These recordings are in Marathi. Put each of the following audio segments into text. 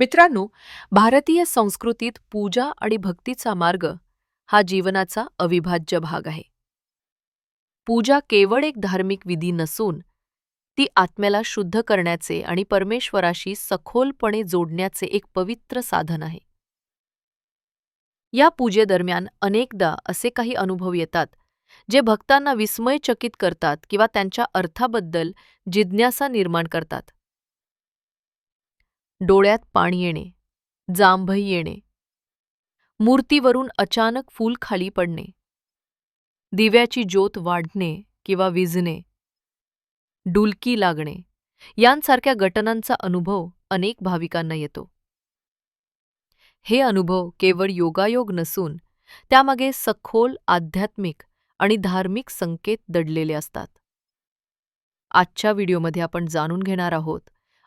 मित्रांनो भारतीय संस्कृतीत पूजा आणि भक्तीचा मार्ग हा जीवनाचा अविभाज्य भाग आहे. पूजा केवळ एक धार्मिक विधी नसून ती आत्म्याला शुद्ध करण्याचे आणि परमेश्वराशी सखोलपणे जोडण्याचे एक पवित्र साधन आहे. या पूजेदरम्यान अनेकदा असे काही अनुभव येतात जे भक्तांना विस्मयचकित करतात किंवा त्यांच्या अर्थाबद्दल जिज्ञासा निर्माण करतात. डोळ्यात पाणी येणे जांभई येणे मूर्तीवरून अचानक फूल खाली पडणे दिव्याची ज्योत वाढणे किंवा विझणे डुलकी लागणे यांसारख्या घटनांचा अनुभव अनेक भाविकांना येतो. हे अनुभव केवळ योगायोग नसून त्यामागे सखोल आध्यात्मिक आणि धार्मिक संकेत दडलेले असतात. आजच्या व्हिडिओमध्ये आपण जाणून घेणार आहोत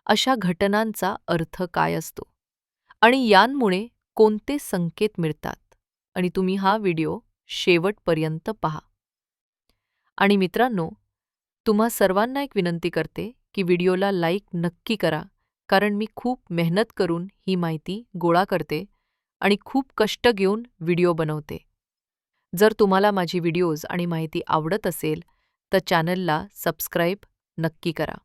अशा घटनांचा अर्थ काय असतो? आणि यांमुळे कोणते संकेत मिळतात? आणि तुम्ही हा व्हिडिओ शेवटपर्यंत पहा. आणि मित्रांनो तुम्हा सर्वांना एक विनंती करते की व्हिडिओला लाईक नक्की करा कारण मी खूप मेहनत करून ही माहिती गोळा करते आणि खूप कष्ट घेऊन व्हिडिओ बनवते. जर तुम्हाला माझी व्हिडिओज आणि माहिती आवडत असेल तर चॅनलला सबस्क्राईब नक्की करा.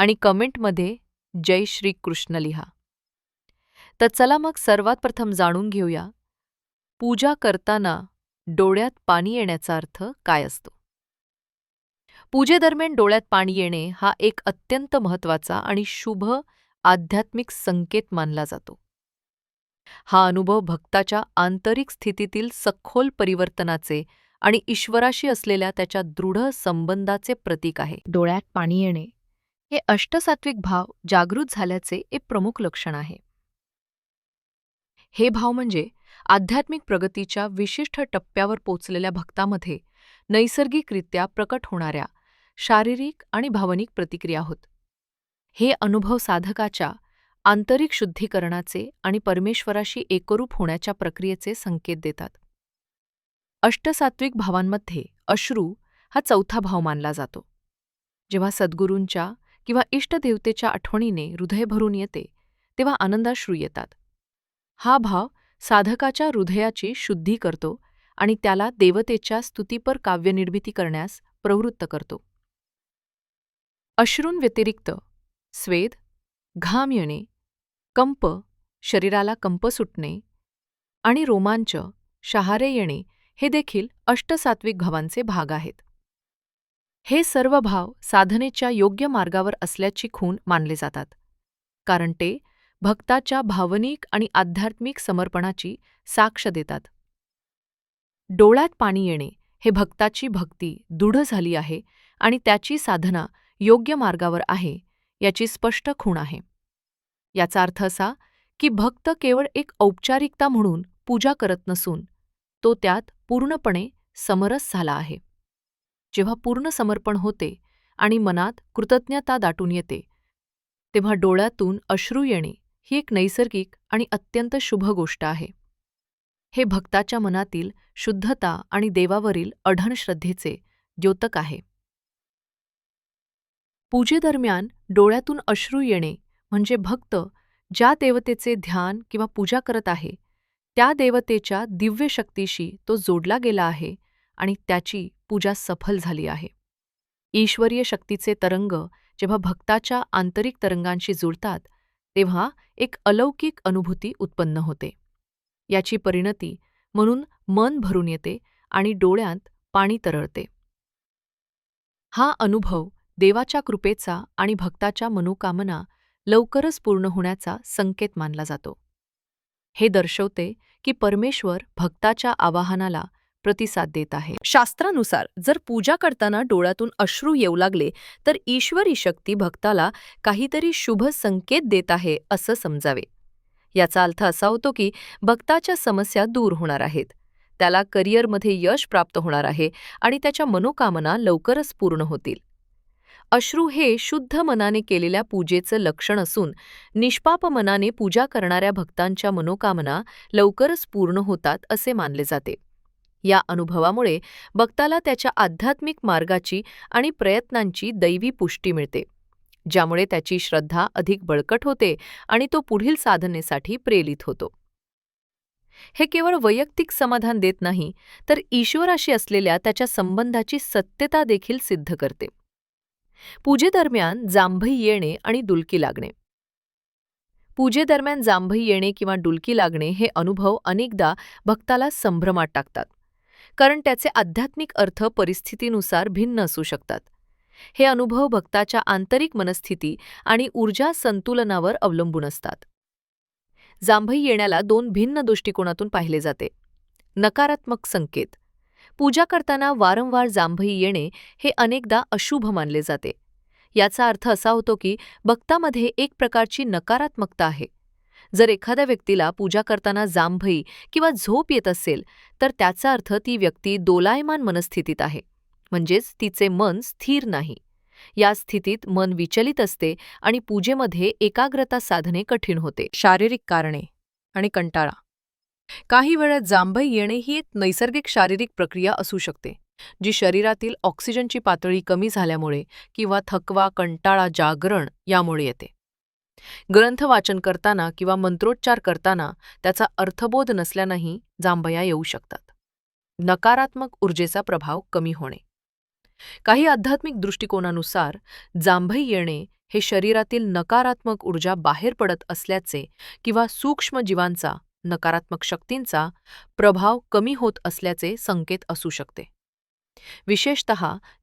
आणि कमेंटमध्ये जय श्री कृष्ण लिहा. तर चला मग सर्वात प्रथम जाणून घेऊया पूजा करताना डोळ्यात पाणी येण्याचा अर्थ काय असतो? पूजेदरम्यान डोळ्यात पाणी येणे हा एक अत्यंत महत्त्वाचा आणि शुभ आध्यात्मिक संकेत मानला जातो. हा अनुभव भक्ताच्या आंतरिक स्थितीतील सखोल परिवर्तनाचे आणि ईश्वराशी असलेल्या त्याच्या दृढ संबंधाचे प्रतीक आहे. डोळ्यात पाणी येणे हे अष्टसात्विक भाव जागृत झाल्याचे एक प्रमुख लक्षण आहे. हे भाव म्हणजे आध्यात्मिक प्रगतीच्या विशिष्ट टप्प्यावर पोचलेल्या भक्तामध्ये नैसर्गिकरित्या प्रकट होणाऱ्या शारीरिक आणि भावनिक प्रतिक्रिया होत. हे अनुभव साधकाच्या आंतरिक शुद्धीकरणाचे आणि परमेश्वराशी एकरूप होण्याच्या प्रक्रियेचे संकेत देतात. अष्टसात्विक भावांमध्ये अश्रू हा चौथा भाव मानला जातो. जेव्हा सद्गुरूंच्या किंवा इष्टदेवतेच्या आठवणीने हृदय भरून येते तेव्हा आनंदाश्रू येतात. हा भाव साधकाच्या हृदयाची शुद्धी करतो आणि त्याला देवतेच्या स्तुतीपर काव्यनिर्मिती करण्यास प्रवृत्त करतो. अश्रूंव्यतिरिक्त स्वेद घाम येणे कंप शरीराला कंप सुटणे आणि रोमांच शहारे येणे हे देखील अष्टसात्विक भावांचे भाग आहेत. हे सर्व भाव साधनेच्या योग्य मार्गावर असल्याची खूण मानले जातात. कारण ते भक्ताच्या भावनिक आणि आध्यात्मिक समर्पणाची साक्ष देतात. डोळ्यात पाणी येणे हे भक्ताची भक्ती दृढ झाली आहे आणि त्याची साधना योग्य मार्गावर आहे याची स्पष्ट खूण आहे. याचा अर्थ असा की भक्त केवळ एक औपचारिकता म्हणून पूजा करत नसून तो त्यात पूर्णपणे समरस झाला आहे. जेव्हा पूर्ण समर्पण होते आणि मनात कृतज्ञता दाटून येते तेव्हा डोळ्यातून अश्रू येणे ही एक नैसर्गिक आणि अत्यंत शुभ गोष्ट आहे. हे भक्ताच्या मनातील शुद्धता आणि देवावरील अढण श्रद्धेचे द्योतक आहे. पूजेदरम्यान डोळ्यातून अश्रू येणे म्हणजे भक्त ज्या देवतेचे ध्यान किंवा पूजा करत आहे त्या देवतेच्या दिव्य शक्तीशी तो जोडला गेला आहे आणि त्याची पूजा सफल झाली आहे. ईश्वरीय शक्तीचे तरंग जेव्हा भक्ताच्या आंतरिक तरंगांशी जुळतात तेव्हा एक अलौकिक अनुभूती उत्पन्न होते. याची परिणती म्हणून मन भरून येते आणि डोळ्यांत पाणी तरळते. हा अनुभव देवाच्या कृपेचा आणि भक्ताच्या मनोकामना लवकरच पूर्ण होण्याचा संकेत मानला जातो. हे दर्शवते की परमेश्वर भक्ताच्या आवाहनाला प्रतिसाद देत आहे. शास्त्रानुसार जर पूजा करताना डोळ्यातून अश्रू येऊ लागले तर ईश्वरी शक्ती भक्ताला काहीतरी शुभ संकेत देत आहे असं समजावे. याचा अर्थ असा होतो की भक्ताच्या समस्या दूर होणार आहेत. त्याला करिअरमध्ये यश प्राप्त होणार आहे आणि त्याच्या मनोकामना लवकरच पूर्ण होतील. अश्रू हे शुद्ध मनाने केलेल्या पूजेचं लक्षण असून निष्पाप मनाने पूजा करणाऱ्या भक्तांच्या मनोकामना लवकरच पूर्ण होतात असे मानले जाते. या अनुभवामुळे भक्ताला त्याच्या आध्यात्मिक मार्गाची आणि प्रयत्नांची दैवी पुष्टी मिळते ज्यामुळे त्याची श्रद्धा अधिक बळकट होते आणि तो पुढील साधनेसाठी प्रेरित होतो. हे केवळ वैयक्तिक समाधान देत नाही तर ईश्वराशी असलेल्या त्याच्या संबंधाची सत्यता देखील सिद्ध करते. पूजेदरम्यान जांभई येणे आणि डुलकी लागणे. पूजेदरम्यान जांभई येणे किंवा डुलकी लागणे हे अनुभव अनेकदा भक्ताला संभ्रमात टाकतात. कारण त्याचे आध्यात्मिक अर्थ परिस्थितीनुसार भिन्न असू शकतात. हे अनुभव भक्ताच्या आंतरिक मनस्थिती आणि ऊर्जा संतुलनावर अवलंबून असतात. जांभई येण्याला दोन भिन्न दृष्टिकोनातून पाहिले जाते. नकारात्मक संकेत. पूजा करताना वारंवार जांभई येणे हे अनेकदा अशुभ मानले जाते. याचा अर्थ असा होतो की भक्तामध्ये एक प्रकारची नकारात्मकता आहे. जर एखाद्या व्यक्तीला पूजा करताना जांभई किंवा झोप येत असेल तर त्याचा अर्थ ती व्यक्ती दोलायमान मनस्थितीत आहे. म्हणजेच तिचे मन स्थिर नाही. या स्थितीत मन विचलित असते आणि पूजेमध्ये एकाग्रता साधणे कठीण होते. शारीरिक कारणे आणि कंटाळा. काही वेळा जांभई येणे ही एक नैसर्गिक शारीरिक प्रक्रिया असू शकते जी शरीरातील ऑक्सिजनची पातळी कमी झाल्यामुळे किंवा थकवा कंटाळा जागरण यामुळे येते. ग्रंथ वाचन करताना किंवा मंत्रोच्चार करताना त्याचा अर्थबोध नसल्यानंही जांभया येऊ शकतात. नकारात्मक ऊर्जेचा प्रभाव कमी होणे. काही आध्यात्मिक दृष्टिकोनानुसार जांभई येणे हे शरीरातील नकारात्मक ऊर्जा बाहेर पडत असल्याचे किंवा सूक्ष्म जीवांचा नकारात्मक शक्तींचा प्रभाव कमी होत असल्याचे संकेत असू शकते. विशेषत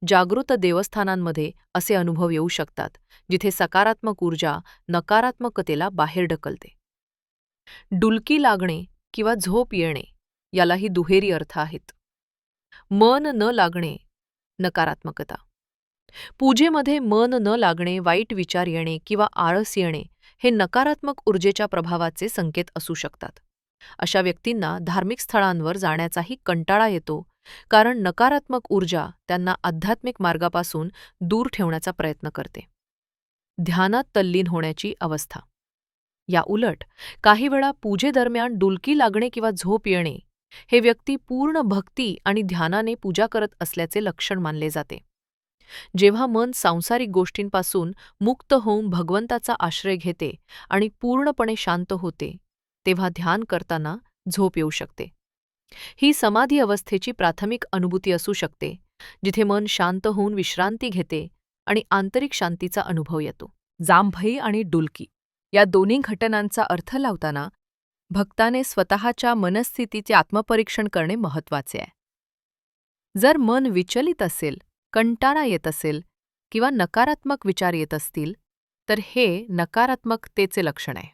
जागृत देवस्थानांमध्ये असे अनुभव येऊ शकतात जिथे सकारात्मक ऊर्जा नकारात्मकतेला बाहेर ढकलते. डुलकी लागणे किंवा झोप येणे यालाही दुहेरी अर्थ आहेत. मन न लागणे नकारात्मकता. पूजेमध्ये मन न लागणे वाईट विचार येणे किंवा आळस येणे हे नकारात्मक ऊर्जेच्या प्रभावाचे संकेत असू शकतात. अशा व्यक्तींना धार्मिक स्थळांवर जाण्याचाही कंटाळा येतो कारण नकारात्मक ऊर्जा त्यांना आध्यात्मिक मार्गापासून दूर ठेवण्याचा प्रयत्न करते. ध्यानात तल्लीन होण्याची अवस्था. या उलट काही वेळा पूजेदरम्यान डुलकी लागणे किंवा झोप येणे हे व्यक्ती पूर्ण भक्ती आणि ध्यानाने पूजा करत असल्याचे लक्षण मानले जाते. जेव्हा मन सांसारिक गोष्टींपासून मुक्त होऊन भगवंताचा आश्रय घेते आणि पूर्णपणे शांत होते तेव्हा ध्यान करताना झोप येऊ शकते. ही समाधी अवस्थेची प्राथमिक अनुभूती असू शकते जिथे मन शांत होऊन विश्रांती घेते आणि आंतरिक शांतीचा अनुभव येतो. जांभई आणि डुलकी या दोन्ही घटनांचा अर्थ लावताना भक्ताने स्वतःच्या मनस्थितीचे आत्मपरीक्षण करणे महत्त्वाचे आहे. जर मन विचलित असेल कंटाळा येत असेल किंवा नकारात्मक विचार येत असतील तर हे नकारात्मकतेचे लक्षण आहे.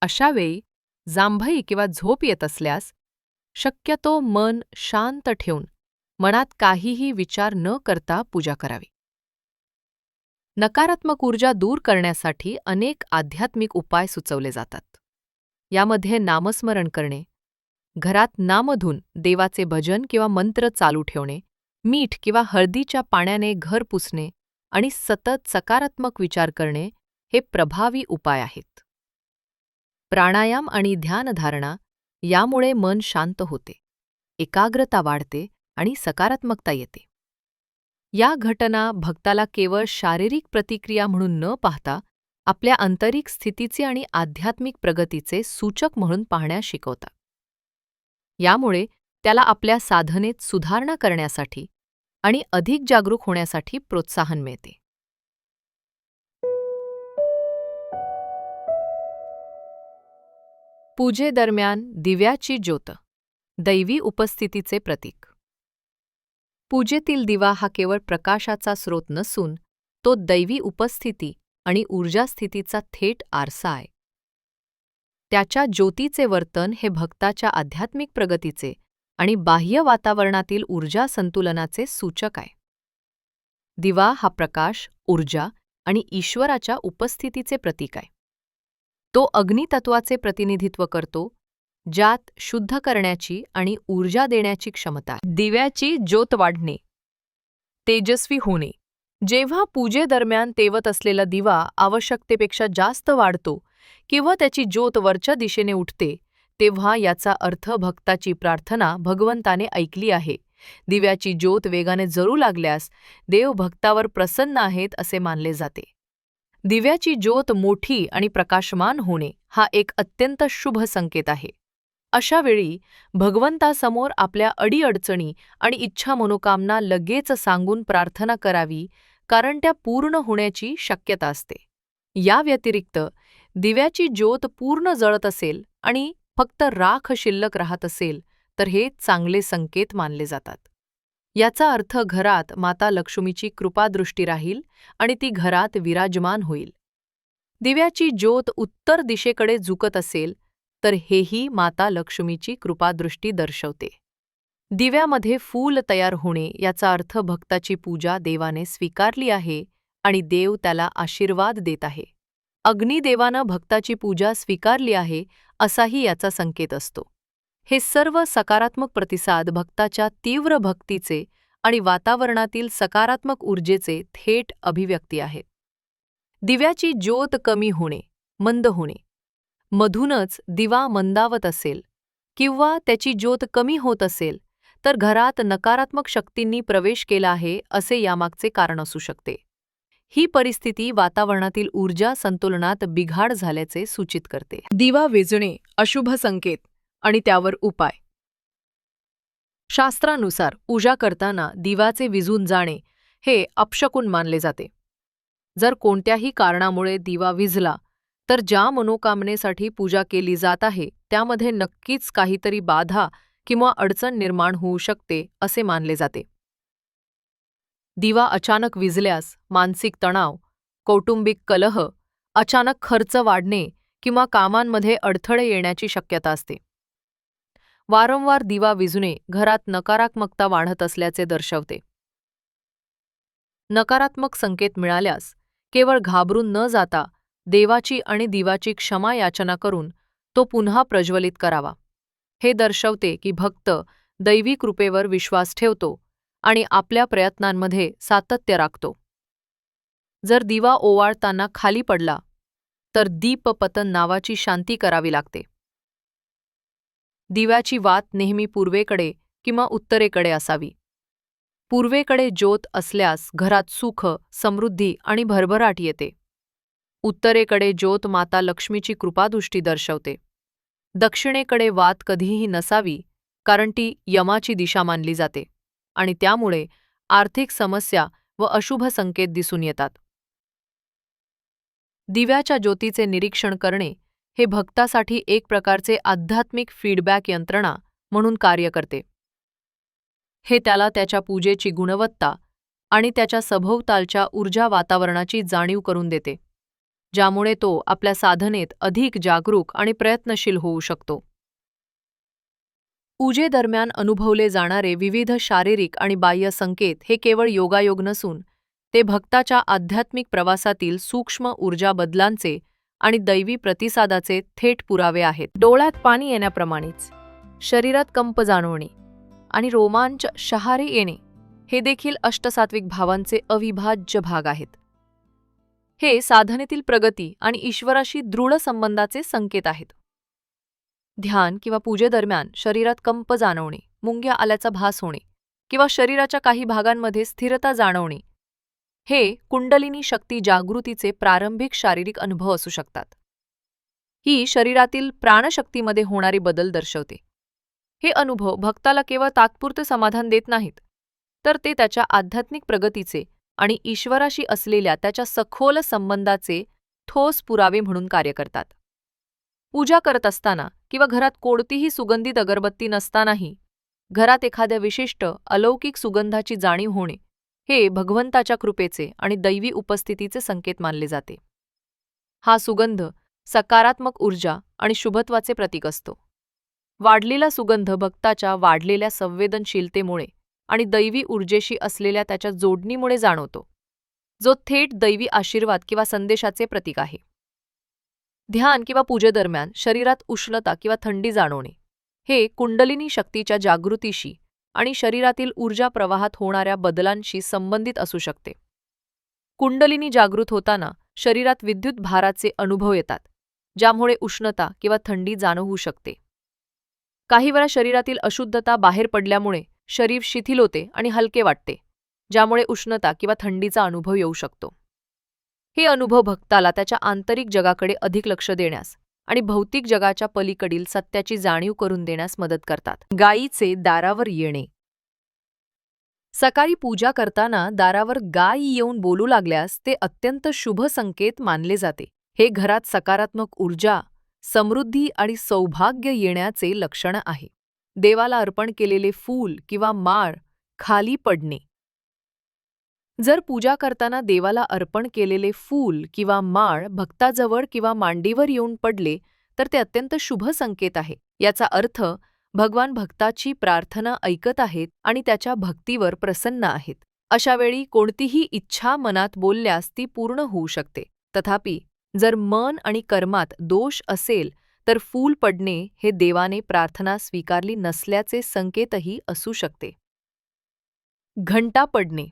अशावेळी जांभई किंवा झोप येत असल्यास शक्यतो मन शांत ठेवून मनात काहीही विचार न करता पूजा करावी. नकारात्मक ऊर्जा दूर करण्यासाठी अनेक आध्यात्मिक उपाय सुचवले जातात. यामध्ये नामस्मरण करणे घरात नामधून देवाचे भजन किंवा मंत्र चालू ठेवणे मीठ किंवा हळदीच्या पाण्याने घर पुसणे आणि सतत सकारात्मक विचार करणे हे प्रभावी उपाय आहेत. प्राणायाम आणि ध्यानधारणा यामुळे मन शांत होते एकाग्रता वाढते आणि सकारात्मकता येते. या घटना भक्ताला केवळ शारीरिक प्रतिक्रिया म्हणून न पाहता आपल्या आंतरिक स्थितीचे आणि आध्यात्मिक प्रगतीचे सूचक म्हणून पाहण्यास शिकवतात. यामुळे त्याला आपल्या साधनेत सुधारणा करण्यासाठी आणि अधिक जागरूक होण्यासाठी प्रोत्साहन मिळते. पूजेदरम्यान दिव्याची ज्योत. दैवी उपस्थितीचे प्रतीक. पूजेतील दिवा हा केवळ प्रकाशाचा स्रोत नसून तो दैवी उपस्थिती आणि ऊर्जास्थितीचा थेट आरसा आहे. त्याच्या ज्योतीचे वर्तन हे भक्ताच्या आध्यात्मिक प्रगतीचे आणि बाह्य वातावरणातील ऊर्जा संतुलनाचे सूचक आहे. दिवा हा प्रकाश ऊर्जा आणि ईश्वराच्या उपस्थितीचे प्रतीक आहे. तो अग्नितत्वाचे प्रतिनिधित्व करतो ज्यात शुद्ध करण्याची आणि ऊर्जा देण्याची क्षमता दिव्याची ज्योत वाढणे तेजस्वी होणे. जेव्हा पूजेदरम्यान तेवत असलेला दिवा आवश्यकतेपेक्षा जास्त वाढतो किंवा त्याची ज्योत वरच्या दिशेने उठते तेव्हा याचा अर्थ भक्ताची प्रार्थना भगवंताने ऐकली आहे. दिव्याची ज्योत वेगाने जरू लागल्यास देव भक्तावर प्रसन्न आहेत असे मानले जाते. दिव्याची ज्योत मोठी आणि प्रकाशमान होणे हा एक अत्यंत शुभ संकेत आहे. अशा वेळी भगवंतासमोर आपल्या अडीअडचणी आणि इच्छा मनोकामना लगेच सांगून प्रार्थना करावी कारण त्या पूर्ण होण्याची शक्यता असते. या व्यतिरिक्त दिव्याची ज्योत पूर्ण जळत असेल आणि फक्त राख शिल्लक राहत असेल तर हे चांगले संकेत मानले जातात. याचा अर्थ घरात माता लक्ष्मीची कृपादृष्टी राहील आणि ती घरात विराजमान होईल. दिव्याची ज्योत उत्तर दिशेकडे झुकत असेल तर हेही माता लक्ष्मीची कृपादृष्टी दर्शवते. दिव्यामध्ये फूल तयार होणे याचा अर्थ भक्ताची पूजा देवाने स्वीकारली आहे आणि देव त्याला आशीर्वाद देत आहे. अग्निदेवानं भक्ताची पूजा स्वीकारली आहे असाही याचा संकेत असतो. हे सर्व सकारात्मक प्रतिसाद भक्ताच्या तीव्र भक्तीचे आणि वातावरणातील सकारात्मक ऊर्जेचे थेट अभिव्यक्ती आहेत. दिव्याची ज्योत कमी होणे मंद होणे. मधूनच दिवा मंदावत असेल किंवा त्याची ज्योत कमी होत असेल तर घरात नकारात्मक शक्तींनी प्रवेश केला आहे असे यामागचे कारण असू शकते. ही परिस्थिती वातावरणातील ऊर्जा संतुलनात बिघाड झाल्याचे सूचित करते. दिवा विजणे अशुभ संकेत. आणि त्यावर उपाय. शास्त्रानुसार पूजा करताना दिवाचे विजून जाणे हे अपशकुन मानले जाते. जर कोणत्याही कारणामुळे दिवा विझला तर ज्या मनोकामनेसाठी पूजा केली जात आहे त्यामध्ये नक्कीच काहीतरी बाधा किंवा अडचण निर्माण होऊ शकते असे मानले जाते. दिवा अचानक विजल्यास मानसिक तणाव कौटुंबिक कलह अचानक खर्च वाढणे किंवा कामांमध्ये अडथळे येण्याची शक्यता असते. वारंवार दिवा विझणे घरात नकारात्मकता वाढत असल्याचे दर्शवते. नकारात्मक संकेत मिळाल्यास केवळ घाबरून न जाता देवाची आणि दिवाची क्षमा याचना करून तो पुन्हा प्रज्वलित करावा. हे दर्शवते की भक्त दैवी कृपेवर विश्वास ठेवतो आणि आपल्या प्रयत्नांमध्ये सातत्य राखतो. जर दिवा ओवाळताना खाली पडला तर दीपपतन नावाची शांती करावी लागते. दिव्याची वात नेहमी पूर्वेकडे किंवा उत्तरेकडे असावी. पूर्वेकडे ज्योत असल्यास घरात सुख समृद्धी आणि भरभराट येते. उत्तरेकडे ज्योत माता लक्ष्मीची कृपादृष्टी दर्शवते. दक्षिणेकडे वात कधीही नसावी कारण ती यमाची दिशा मानली जाते आणि त्यामुळे आर्थिक समस्या व अशुभ संकेत दिसून येतात. दिव्याच्या ज्योतीचे निरीक्षण करणे हे भक्तासाठी एक प्रकारचे आध्यात्मिक फीडबॅक यंत्रणा म्हणून कार्य करते. हे त्याला त्याच्या पूजेची गुणवत्ता आणि त्याच्या सभोवतालच्या ऊर्जा वातावरणाची जाणीव करून देते ज्यामुळे तो आपल्या साधनेत अधिक जागरूक आणि प्रयत्नशील होऊ शकतो. पूजेदरम्यान अनुभवले जाणारे विविध शारीरिक आणि बाह्य संकेत हे केवळ योगायोग नसून ते भक्ताच्या आध्यात्मिक प्रवासातील सूक्ष्म ऊर्जा बदलांचे आणि दैवी प्रतिसादाचे थेट पुरावे आहेत. डोळ्यात पाणी येण्याप्रमाणेच शरीरात कंप जाणवणे आणि रोमांच शहारे येणे हे देखील अष्टसात्विक भावांचे अविभाज्य भाग आहेत. हे साधनेतील प्रगती आणि ईश्वराशी दृढ संबंधाचे संकेत आहेत. ध्यान किंवा पूजेदरम्यान शरीरात कंप जाणवणे मुंग्या आल्याचा भास होणे किंवा शरीराच्या काही भागांमध्ये स्थिरता जाणवणे हे कुंडलिनी शक्ती जागृतीचे प्रारंभिक शारीरिक अनुभव असू शकतात. ही शरीरातील प्राणशक्तीमध्ये होणारे बदल दर्शवते. हे अनुभव भक्ताला केवळ तात्पुरते समाधान देत नाहीत तर ते त्याच्या आध्यात्मिक प्रगतीचे आणि ईश्वराशी असलेल्या त्याच्या सखोल संबंधाचे ठोस पुरावे म्हणून कार्य करतात. पूजा करत असताना किंवा घरात कोणतीही सुगंधित अगरबत्ती नसतानाही घरात एखाद्या विशिष्ट अलौकिक सुगंधाची जाणीव होणे हे भगवंताच्या कृपेचे आणि दैवी उपस्थितीचे संकेत मानले जाते. हा सुगंध सकारात्मक ऊर्जा आणि शुभत्वाचे प्रतीक असतो. वाढलेला सुगंध भक्ताच्या वाढलेल्या संवेदनशीलतेमुळे आणि दैवी ऊर्जेशी असलेल्या त्याच्या जोडणीमुळे जाणवतो. जो थेट दैवी आशीर्वाद किंवा संदेशाचे प्रतीक आहे. ध्यान किंवा पूजेदरम्यान शरीरात उष्णता किंवा थंडी जाणवणे हे कुंडलिनी शक्तीच्या जागृतीशी आणि शरीरातील ऊर्जा प्रवाहात होणाऱ्या बदलांशी संबंधित असू शकते. कुंडलिनी जागृत होताना शरीरात विद्युत भाराचे अनुभव येतात ज्यामुळे उष्णता किंवा थंडी जाणवू शकते. काही वेळा शरीरातील अशुद्धता बाहेर पडल्यामुळे शरीर शिथिल होते आणि हलके वाटते ज्यामुळे उष्णता किंवा थंडीचा अनुभव येऊ शकतो. हे अनुभव भक्ताला त्याच्या आंतरिक जगाकडे अधिक लक्ष देण्यास आणि भौतिक जगाच्या पलीकडील सत्याची जाणीव करून देण्यास मदत करतात. गायीचे दारावर येणे. सकाळी पूजा करताना दारावर गाय येऊन बोलू लागल्यास ते अत्यंत शुभ संकेत मानले जाते. हे घरात सकारात्मक ऊर्जा समृद्धी आणि सौभाग्य येण्याचे लक्षण आहे. देवाला अर्पण केलेले फूल किंवा माळ खाली पडणे. जर पूजा करताना देवाला अर्पण केलेले फूल किंवा माळ भक्ताजवळ किंवा मांडीवर येऊन पडले तर ते अत्यंत शुभ संकेत आहे. याचा अर्थ भगवान भक्ताची प्रार्थना ऐकत आहेत आणि त्याच्या भक्तीवर प्रसन्न आहेत. अशावेळी कोणतीही इच्छा मनात बोलल्यास ती पूर्ण होऊ शकते. तथापि जर मन आणि कर्मात दोष असेल तर फूल पडणे हे देवाने प्रार्थना स्वीकारली नसल्याचे संकेतही असू शकते. घंटा पडणे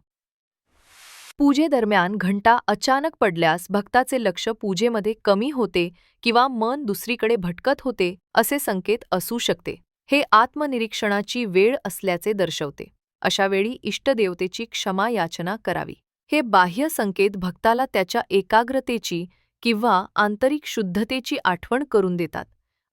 पूजेदरम्यान घंटा अचानक पडल्यास भक्ताचे लक्ष पूजेमध्ये कमी होते किंवा मन दुसरीकडे भटकत होते असे संकेत असू शकते. हे आत्मनिरीक्षणाची वेळ असल्याचे दर्शवते. अशावेळी इष्टदेवतेची क्षमा याचना करावी. हे बाह्य संकेत भक्ताला त्याच्या एकाग्रतेची किंवा आंतरिक शुद्धतेची आठवण करून देतात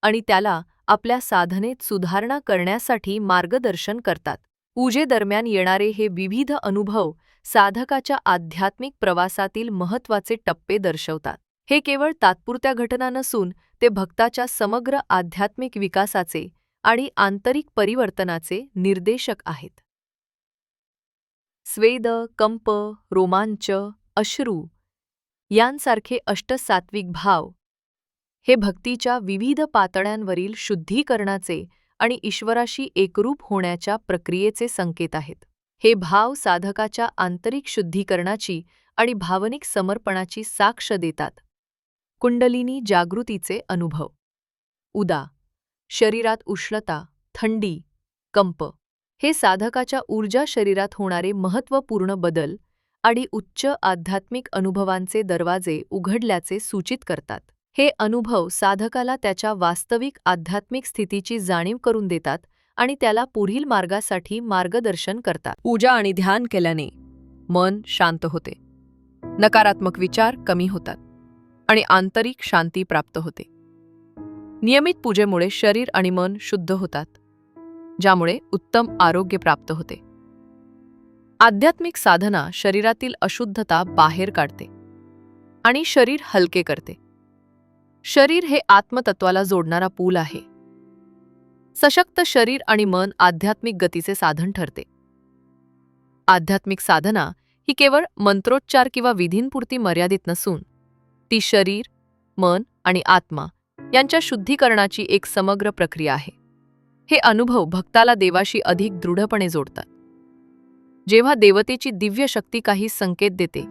आणि त्याला आपल्या साधनेत सुधारणा करण्यासाठी मार्गदर्शन करतात. पूजेदरम्यान येणारे हे विविध अनुभव साधकाच्या आध्यात्मिक प्रवासातील महत्त्वाचे टप्पे दर्शवतात. हे केवळ तात्पुरत्या घटना नसून ते भक्ताच्या समग्र आध्यात्मिक विकासाचे आणि आंतरिक परिवर्तनाचे निर्देशक आहेत. स्वेद कंप रोमांच अश्रू यांसारखे अष्टसात्विक भाव हे भक्तीच्या विविध पातळ्यांवरील शुद्धीकरणाचे आणि ईश्वराशी एकरूप होण्याच्या प्रक्रियेचे संकेत आहेत. हे भाव साधकाच्या आंतरिक शुद्धीकरणाची आणि भावनिक समर्पणाची साक्ष देतात. कुंडलिनी जागृतीचे अनुभव. उदा. शरीरात उष्णता थंडी कंप हे साधकाच्या ऊर्जा शरीरात होणारे महत्त्वपूर्ण बदल आणि उच्च आध्यात्मिक अनुभवांचे दरवाजे उघडल्याचे सूचित करतात. हे अनुभव साधकाला त्याच्या वास्तविक आध्यात्मिक स्थितीची जाणीव करून देतात आणि त्याला पुढील मार्गासाठी मार्गदर्शन करतात. पूजा आणि ध्यान केल्याने मन शांत होते. नकारात्मक विचार कमी होतात आणि आंतरिक शांती प्राप्त होते. नियमित पूजेमुळे शरीर आणि मन शुद्ध होतात ज्यामुळे उत्तम आरोग्य प्राप्त होते. आध्यात्मिक साधना शरीरातील अशुद्धता बाहेर काढते आणि शरीर हलके करते. शरीर हे आत्मतत्वाला जोडणारा पूल आहे. सशक्त शरीर आणि मन आध्यात्मिक गतीचे साधन ठरते. आध्यात्मिक साधना ही केवळ मंत्रोच्चार किंवा विधींपुरती मर्यादित नसून ती शरीर मन आणि आत्मा यांच्या शुद्धीकरणाची एक समग्र प्रक्रिया आहे. हे अनुभव भक्ताला देवाशी अधिक दृढपणे जोडतात. जेव्हा देवतेची दिव्य शक्ती काही संकेत देते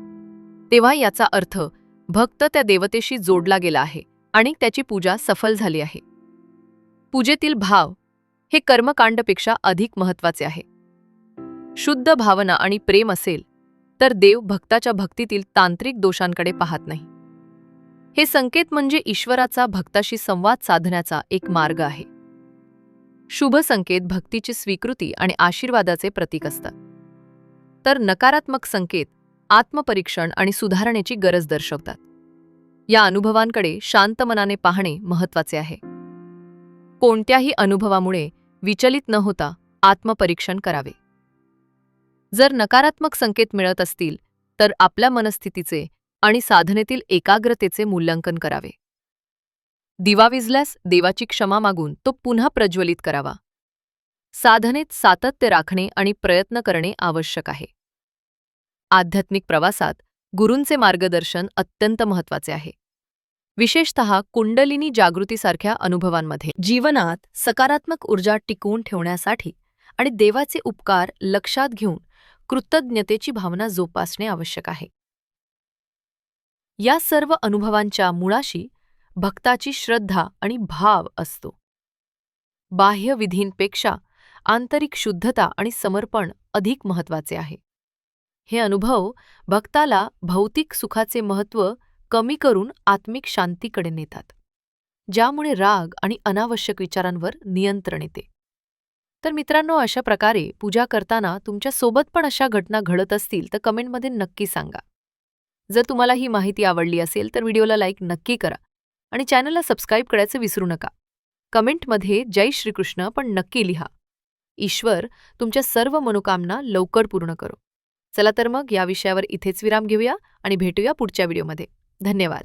तेव्हा याचा अर्थ भक्त त्या देवतेशी जोडला गेला आहे आणि त्याची पूजा सफल झाली आहे. पूजेतील भाव हे कर्मकांडपेक्षा अधिक महत्त्वाचे आहे. शुद्ध भावना आणि प्रेम असेल तर देव भक्ताच्या भक्तीतील तांत्रिक दोषांकडे पाहत नाही. हे संकेत म्हणजे ईश्वराचा भक्ताशी संवाद साधण्याचा एक मार्ग आहे. शुभ संकेत भक्तीची स्वीकृती आणि आशीर्वादाचे प्रतीक असतात. तर नकारात्मक संकेत आत्मपरीक्षण आणि सुधारणेची गरज दर्शवतात. या अनुभवांकडे शांत मनाने पाहणे महत्त्वाचे आहे. कोणत्याही अनुभवामुळे विचलित न होता आत्मपरीक्षण करावे. जर नकारात्मक संकेत मिळत असतील तर आपल्या मनस्थितीचे आणि साधनेतील एकाग्रतेचे मूल्यांकन करावे. दिवा विजल्यास देवाची क्षमा मागून तो पुन्हा प्रज्वलित करावा. साधनेत सातत्य राखणे आणि प्रयत्न करणे आवश्यक आहे. आध्यात्मिक प्रवासात गुरूंचे मार्गदर्शन अत्यंत महत्त्वाचे आहे. विशेषतः कुंडलिनी जागृतीसारख्या अनुभवांमध्ये. जीवनात सकारात्मक ऊर्जा टिकवून ठेवण्यासाठी आणि देवाचे उपकार लक्षात घेऊन कृतज्ञतेची भावना जोपासणे आवश्यक आहे. या सर्व अनुभवांच्या मुळाशी भक्ताची श्रद्धा आणि भाव असतो. बाह्य विधींपेक्षा आंतरिक शुद्धता आणि समर्पण अधिक महत्त्वाचे आहे. हे अनुभव भक्ताला भौतिक सुखाचे महत्त्व कमी करून आत्मिक शांतीकडे नेतात ज्यामुळे राग आणि अनावश्यक विचारांवर नियंत्रण येते. तर मित्रांनो अशा प्रकारे पूजा करताना तुमच्यासोबत पण अशा घटना घडत असतील तर कमेंटमध्ये नक्की सांगा. जर तुम्हाला ही माहिती आवडली असेल तर व्हिडिओला लाईक नक्की करा आणि चॅनलला सबस्क्राईब करायचं विसरू नका. कमेंटमध्ये जय श्रीकृष्ण पण नक्की लिहा. ईश्वर तुमच्या सर्व मनोकामना लवकर पूर्ण करो. चला तर मग या विषयावर इथेच विराम घेऊया आणि भेटूया पुढच्या व्हिडिओमध्ये. धन्यवाद.